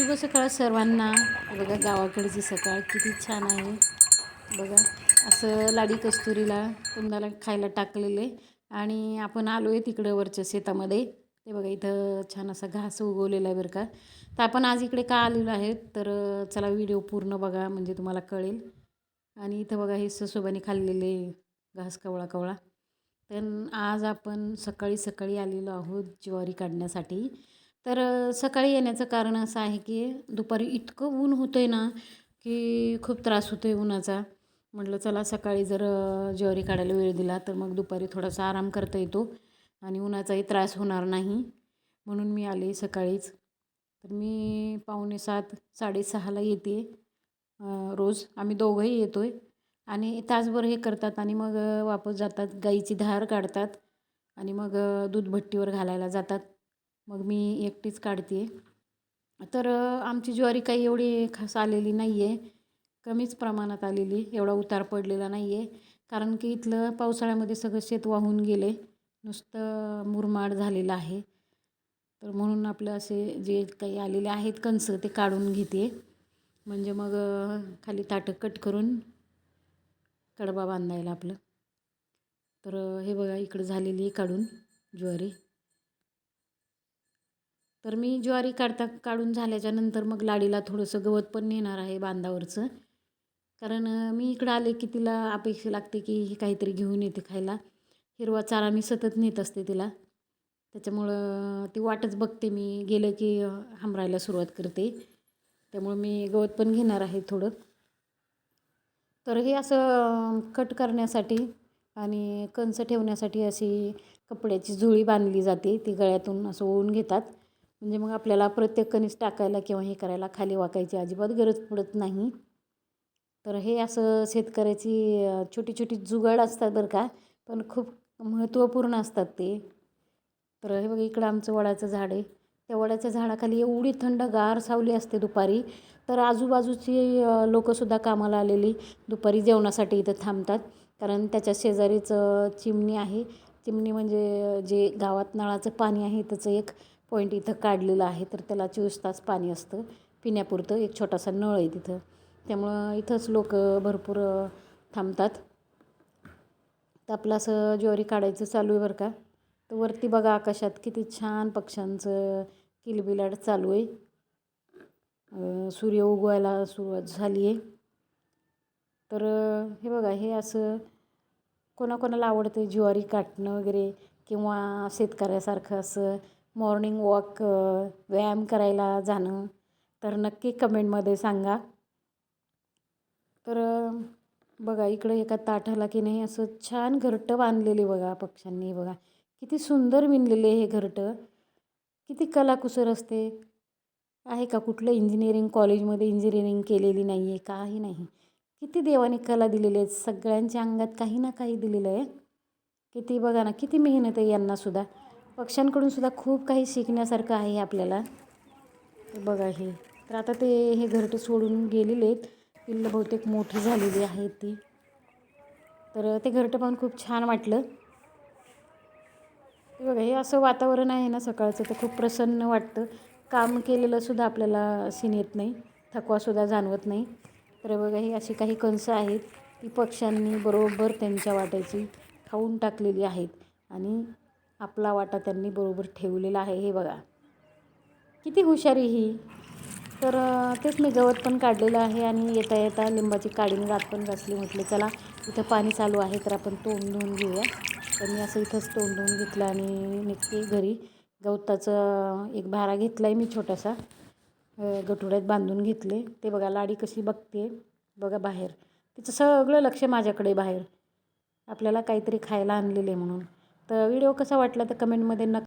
शुभ सकाळ सर्वांना. बघा गावाकडची सकाळ किती छान आहे. बघा असं लाडी कस्तुरीला कुंदाला खायला टाकलेले. आणि आपण आलो आहे तिकडं वरच्या शेतामध्ये. ते बघा इथं छान असा घास उगवलेला आहे बरं का. तर आपण आज इकडे का आलेलो आहे तर चला व्हिडिओ पूर्ण बघा म्हणजे तुम्हाला कळेल. आणि इथं बघा हे ससोबाने खाल्लेले घास कवळा कवळा. तर आज आपण सकाळी सकाळी आलेलो आहोत ज्वारी काढण्यासाठी. तर सकाळी येण्याचं कारण असं आहे की दुपारी इतकं ऊन होतं आहे ना की खूप त्रास होतो आहे उन्हाचा. म्हटलं चला सकाळी जर ज्वारी काढायला वेळ दिला तर मग दुपारी थोडासा आराम करता येतो आणि उन्हाचाही त्रास होणार नाही. म्हणून मी आले सकाळीच. तर मी पावणे सात साडेसहाला येते रोज. आम्ही दोघंही येतो आहे आणि तासभर हे करतात आणि मग वापस जातात. गाईची धार काढतात आणि मग दूध भट्टीवर घालायला जातात. मग मी एकटीच काढते. तर आमची ज्वारी काही एवढी खास आलेली नाही आहे कमीच प्रमाणात आलेली एवढा उतार पडलेला नाही आहे कारण की इथलं पावसाळ्यामध्ये सगळं शेत वाहून गेले. नुसतं मुरमाड झालेलं आहे. तर म्हणून आपलं असे जे काही आलेले आहेत कणसं ते काढून घेते. म्हणजे मग खाली ताटं कट करून कडबा बांधायला आपलं. तर हे बघा इकडं झालेली आहे काढून ज्वारी. तर मी ज्वारी काढता काढून झाल्याच्यानंतर मग लाडीला थोडंसं गवत पण नेणार आहे बांधावरचं. कारण मी इकडं आले की तिला अपेक्षा लागते की हे काहीतरी घेऊन येते खायला. हिरवा चारा मी सतत नेत असते तिला. त्याच्यामुळं ती वाटच बघते मी गेलं की हमरायला सुरुवात करते. त्यामुळं मी गवत पण घेणार आहे थोडं. तर हे असं कट करण्यासाठी आणि कंच ठेवण्यासाठी अशी कपड्याची जुळी बांधली जाते. ती गळ्यातून असं ओवून घेतात. म्हणजे मग आपल्याला प्रत्येक कणीस टाकायला किंवा हे करायला खाली वाकायची अजिबात गरज पडत नाही. तर हे असं शेतकऱ्याची छोटी छोटी जुगाड असतात बरं का पण खूप महत्त्वपूर्ण असतात ते. तर हे बघा इकडं आमचं वडाचं झाड आहे. त्या वडाच्या झाडाखाली एवढी थंडगार सावली असते दुपारी. तर आजूबाजूची लोकंसुद्धा कामाला आलेली दुपारी जेवणासाठी इथं थांबतात. कारण त्याच्या शेजारीचं चिमणी आहे. चिमणी म्हणजे जे गावात नळाचं पाणी आहे त्याचं एक पॉईंट इथं काढलेलं आहे तर त्याला चोवीस तास पाणी असतं. पिण्यापुरतं एक छोटासा नळ आहे तिथं. त्यामुळं इथंच लोक भरपूर थांबतात. तर आपलं असं ज्वारी काढायचं चालू आहे बरं का. तर वरती बघा आकाशात किती छान पक्ष्यांचं किलबिलाट चालू आहे. सूर्य उगवायला सुरुवात झाली आहे. तर हे बघा हे असं कोणाकोणाला आवडतं ज्वारी काटणं वगैरे किंवा शेतकऱ्यासारखं असं मॉर्निंग वॉक व्यायाम करायला जाणं तर नक्की कमेंटमध्ये सांगा. तर बघा इकडं एका ताठाला की नाही असं छान घरटं बांधलेले बघा पक्ष्यांनी बघा. किती सुंदर विणलेले हे घरटं. किती कलाकुसर असते. आहे का कुठलं इंजिनिअरिंग कॉलेजमध्ये इंजिनिअरिंग केलेली नाही आहे काही नाही. किती देवाने कला दिलेली आहेत सगळ्यांच्या अंगात काही ना काही दिलेलं आहे. किती बघा ना किती मेहनत आहे यांनासुद्धा पक्ष्यांकडून सुद्धा खूप काही शिकण्यासारखं आहे आपल्याला. बघा हे. तर आता ते हे घरटे सोडून गेलेले आहेत. पिल्लं बहुतेक मोठी झालेली आहेत ती. तर ते घरटं पण खूप छान वाटलं. बघा हे असं वातावरण आहे ना सकाळचं तर खूप प्रसन्न वाटतं. काम केलेलं सुद्धा आपल्याला सीन येत नाही. थकवासुद्धा जाणवत नाही. तर बघा हे अशी काही कणसं आहेत. ती पक्ष्यांनी बरोबर त्यांच्या वाट्याची खाऊन टाकलेली आहेत. आणि आपला वाटा त्यांनी बरोबर ठेवलेला आहे. हे बघा. किती हुशारी ही. तर तेच मी गवत पण काढलेलं आहे आणि येता येता लिंबाची काडीने रात पण घासली म्हटले चला इथं पाणी चालू आहे तर आपण तोंड धुवून घेऊया. तर मी असं इथंच तोंड धुवून घेतलं आणि निघते घरी. गवताचं एक भारा घेतला आहे मी छोटासा. गठुड्यात बांधून घेतले. ते बघा लाडी कशी बघते. बघा बाहेर. तिचं सगळं लक्ष माझ्याकडे बाहेर. आपल्याला काहीतरी खायला आणलेलं आहे म्हणून. तर व्हिडिओ कसा वाटला तर कमेंटमध्ये नक्की